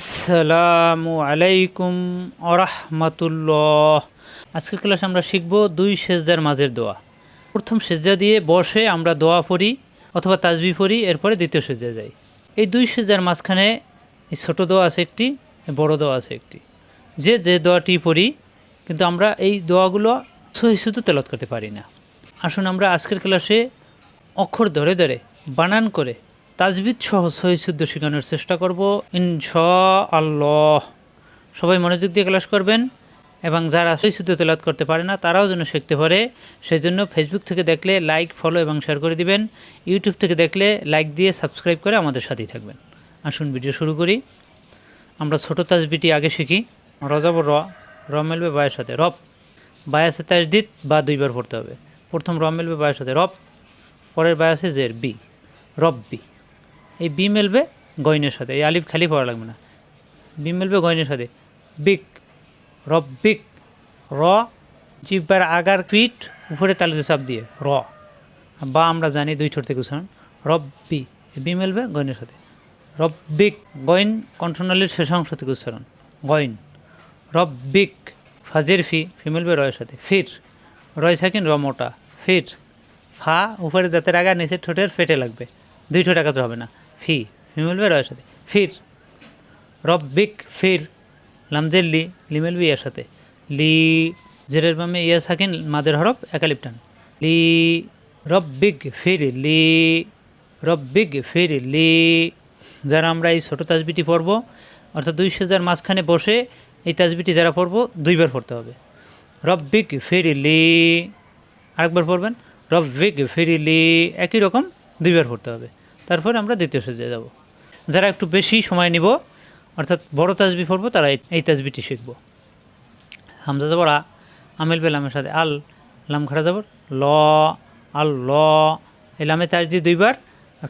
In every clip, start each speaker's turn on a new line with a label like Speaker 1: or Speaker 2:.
Speaker 1: আসসালামু আলাইকুম আরহামাতুল্লাহ আজকের ক্লাসে আমরা শিখব দুই সেজদার মাঝের দোয়া। প্রথম সেজদা দিয়ে বসে আমরা দোয়া পড়ি অথবা তাজবি পড়ি, এরপরে দ্বিতীয় সেজদা যাই। এই দুই সেজদার মাঝখানে এই ছোটো দোয়া আছে একটি, বড় দোয়া আছে একটি। যে যে দোয়াটি পড়ি, কিন্তু আমরা এই দোয়াগুলো সহি শুধু তেলত করতে পারি না। আসুন আমরা আজকের ক্লাসে অক্ষর ধরে ধরে বানান করে তাজবিদ সহ সহি শুদ্ধ শেখানোর চেষ্টা করব ইনশা আল্লাহ সবাই মনোযোগ দিয়ে ক্লাস করবেন এবং যারা সহি শুদ্ধ তেলাত করতে পারে না, তারাও যেন শিখতে পারে। সেই জন্য ফেসবুক থেকে দেখলে লাইক ফলো এবং শেয়ার করে দিবেন। ইউটিউব থেকে দেখলে লাইক দিয়ে সাবস্ক্রাইব করে আমাদের সাথেই থাকবেন। আসুন ভিডিও শুরু করি। আমরা ছোটো তাজবিটি আগে শিখি। রজাব র র মেলবে বায়ের সাথে। রব, বায়াসে তাজদিদ বা দুইবার পড়তে হবে। প্রথম র মেলবে বায়ের সাথে। রব, পরের বায়াসে জের, বি। রব্বি। এই বি মেলবে গয়নের সাথে, এই আলিফ খালি পড়া লাগবে না। বি মেলবে গয়নের সাথে। বিক রব্বিক র, জিব্বার আগার ফিট উপরে তালুতে চাপ দিয়ে, র। বা আমরা জানি দুই ছোট থেকে উচ্চারণ। রব্বি বি মেলবে গয়নের সাথে। রব্বিক গয়ন কণ্ঠনালীর শেষ অংশ থেকে উচ্চারণ। গয়ন। রব্বিক ফাজের ফি ফি মেলবে রয়ের সাথে। ফির, রয় সাকিন, র মোটা। ফির, ফা, উপরে দাঁতের আগা নিচের ঠোঁটের ফেটে লাগবে। দুই ঠোঁট একাত্র হবে না। ফি ফি মিলবে রয়ের সাথে, ফির রব রব্বিক ফির লামজের লি লিমেল বি এর সাথে, লি জেরের বামে ইয়া সাকিন মাদের হরফ একালিপটান, লি রব রব্বিক ফির, লি রব্বিক ফির, লি, যারা আমরা এই ছোটো তাজবিটি পড়ব, অর্থাৎ দুই সেজার মাঝখানে বসে এই তাজবিটি যারা পড়ব, দুইবার পড়তে হবে। রব্বিক ফির, লি, আরেকবার পড়বেন রব বিগ রব্বিক ফিরিলি একই রকম, দুইবার পড়তে হবে। তারপর আমরা দ্বিতীয় সজ্জায় যাব। যারা একটু বেশি সময় নিব, অর্থাৎ বড় তাজবি পড়ব, তারা এই- তাজবিটি শিখব। হামজা যাবর আ, আমিল বেলামের সাথে আল, লাম খাড়া যাবর ল, আল, ল, এই লামে তাজদি দুইবার,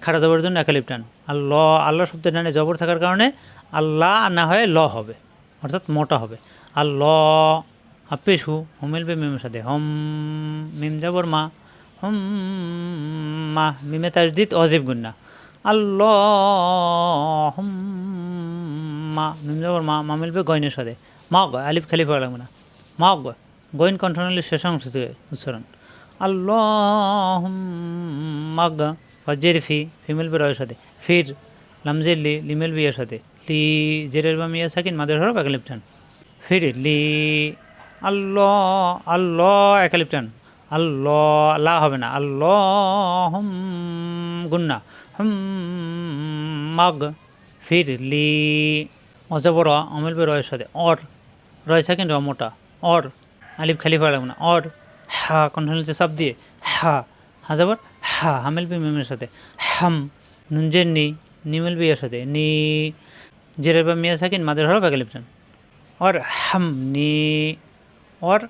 Speaker 1: খাড়া যাবার জন্য একালিপ টান। আর ল আল্লাহ শব্দের ডানে জবর থাকার কারণে আল্লাহ না হয়ে ল হবে, অর্থাৎ মোটা হবে। আর ল হাফেশ হু হোমেল বে মিমের সাথে হম, মিম যাবর মা, হম, মা, মিমে তাজদিদ অজীব গুন্না আল্লাহ মা মিম যাবর মা মা মিলবে গয়নের সাথে। মা গয় আলিফ খালি পড়া লাগবে না। মা গয় গয়ন কণ্ঠনালীর শেষ অংশ থেকে উচ্চারণ। আল্লাহ মাগ ফজের ফি ফিমেল বেরোয়ের সাথে। ফির, লামজের লি লিমেল বিয়ের সাথে। লি, জেরের বা মিয়া সাকিন, মাদের হরফ একালিপটান ফির, লি আল্লাহ আল্লাহ একালিপটান আল্লাহ লা হবে না। আল্লাহ গুন্না। মাগ ফির লি অজবর অমিল বে রয়ের সাথে অর রয়েছে কিন্তু অমোটা অর আলিফ খালি ফেলা লাগবে না অর হা কন্ট্রোল সব দিয়ে হা হা যাবর হা হামিল বি মেমের সাথে হাম নুনজের নি নিমিল বিয়ের সাথে নি জের বা মেয়ে থাকেন মাদের হর বাগে লিপছেন অর হাম নি অর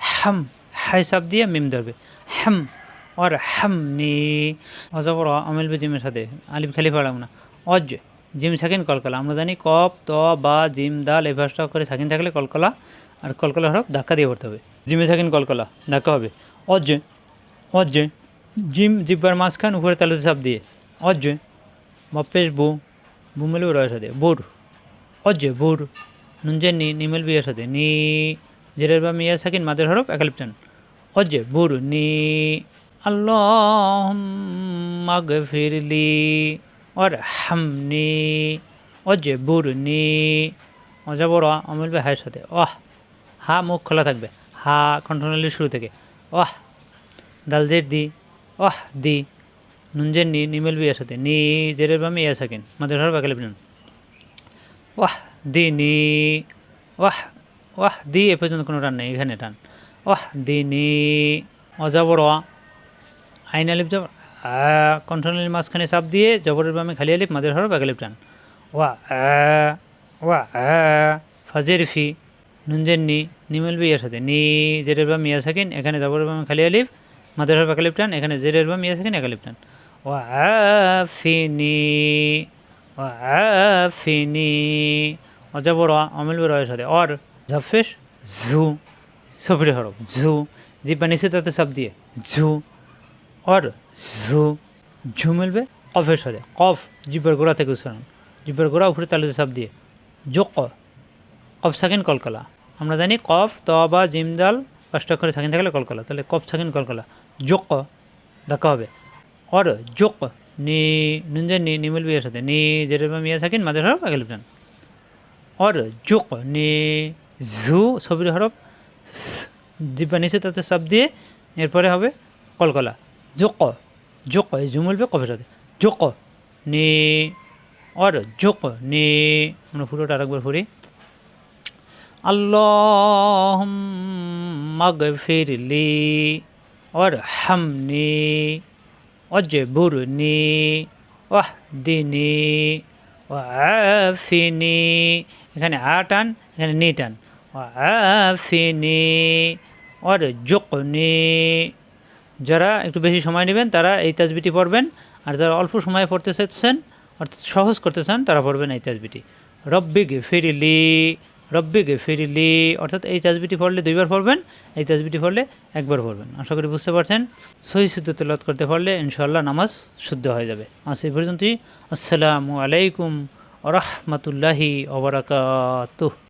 Speaker 1: হাম হাই সাব দিয়ে মিম ধরবে হাম অর হামনি অজবর আমিল জিমের সাথে আলিফ খালি পড়লাম না। অজ জিম সাকিন কলকলা। আমরা জানি কপ, ত, বা, জিম, দাল এই ভাষা করে সাকিন থাকলে কলকলা আর কলকলা হরফ ধাক্কা দিয়ে পড়তে হবে। জিমে সাকিন কলকলা, ধাক্কা হবে। অজ অজ জিম জিব্বার মাঝখান উপরে তালুতে সাপ দিয়ে। অজ বা বু বু রয়ের সাথে। বুর অজ বুর নুনজে নি, নিমেল বিয়ের সাথে। নি, জেরের বা মিয়া সাকিন মাদের হরফ একালিপটান। অজ বুর, নি اللهم ও যে وارحمني وجبرني অজাবর অ মিলবে হায়ের সাথে। ওহ হা মুখ খোলা থাকবে। হা কন্ট্রোনালি শুরু থেকে। ওহ দালজের দি। ওহ দি। নুনজের নি নি মিলবে এর সাথে। নি জেরের বামে ইয়া মাদের ঘর বাকালে বিনান ওহ দি, নি। ওহ ওহ দি এ পর্যন্ত কোনো টান নেই। এখানে টান। ওহ দি, নি। অজাবর আইন আলিফ যাব কণ্ঠনালীর মাঝখানে চাপ দিয়ে জবরের বামে খালি আলিফ মাদের হরফ একালিপ টান ওয়া ওয়া ফাজের ফি নুনজের নি, নিমেল বি এর সাথে। নি জেরের বা মিয়া সাকিন, এখানে জবরের বামে খালি আলিফ মাদের হরফ একালিপ টান এখানে জেরের বা মিয়া সাকিন একালিপ টান ওয়া আফিনি আফিনি অজাবর অমিল রয়ের সাথে। অর জাফেশ ঝু সফরি হরফ ঝু জিব্বা নিচে তাতে চাপ দিয়ে। ঝু অর ঝু ঝু মিলবে কফের সাথে কফ জিব্বার গোড়া থেকে উচ্চারণ জিব্বার গোড়া উপরে তালুতে চাপ দিয়ে জোক কফ সাকিন কলকলা আমরা জানি কফ ত বা জিমদাল পাঁচটা করে সাকিন থাকলে কলকলা তাহলে কফ সাকিন কলকলা জোক ধাক্কা হবে অর জোক নি নুনজে নি নিমুল বিয়ের সাথে নি যেটা মিয়া সাকিন মাঝের হরফ আগে লিপটান অর জোক নি ঝু ছবির হরফ জিব্বা নিচে তাতে চাপ দিয়ে এরপরে হবে কলকলা জোক জোক, এই ঝু মিলবে কফের সাথে জোক, নি অর জোক, নি, আমরা পুরোটা আরেকবার পড়ি। আল্লাহ মাগফিরলি ওয়ারহামনি, ওয়াজবুরনি, ওয়াহদিনি ওয়াফিনি এখানে আ টান, এখানে নি টান ওয়াফিনি ওয়ারজুকনি যারা একটু বেশি সময় নেবেন, তারা এই তাজবিটি পড়বেন, আর যারা অল্প সময়ে পড়তে চাচ্ছেন, অর্থাৎ সহজ করতে চান, তারা পড়বেন এই তাজবিটি। রব্বি ফিরিলি রব্বি ফিরিলি অর্থাৎ এই তাজবিটি পড়লে দুইবার পড়বেন, এই তাজবিটি পড়লে একবার পড়বেন। আশা করি বুঝতে পারছেন? সহি শুদ্ধ তেলত করতে পারলে ইনশাল্লাহ নামাজ শুদ্ধ হয়ে যাবে। আজ এই পর্যন্তই। আসসালামু আলাইকুম রহমতুল্লাহি ওবরাকাতুহ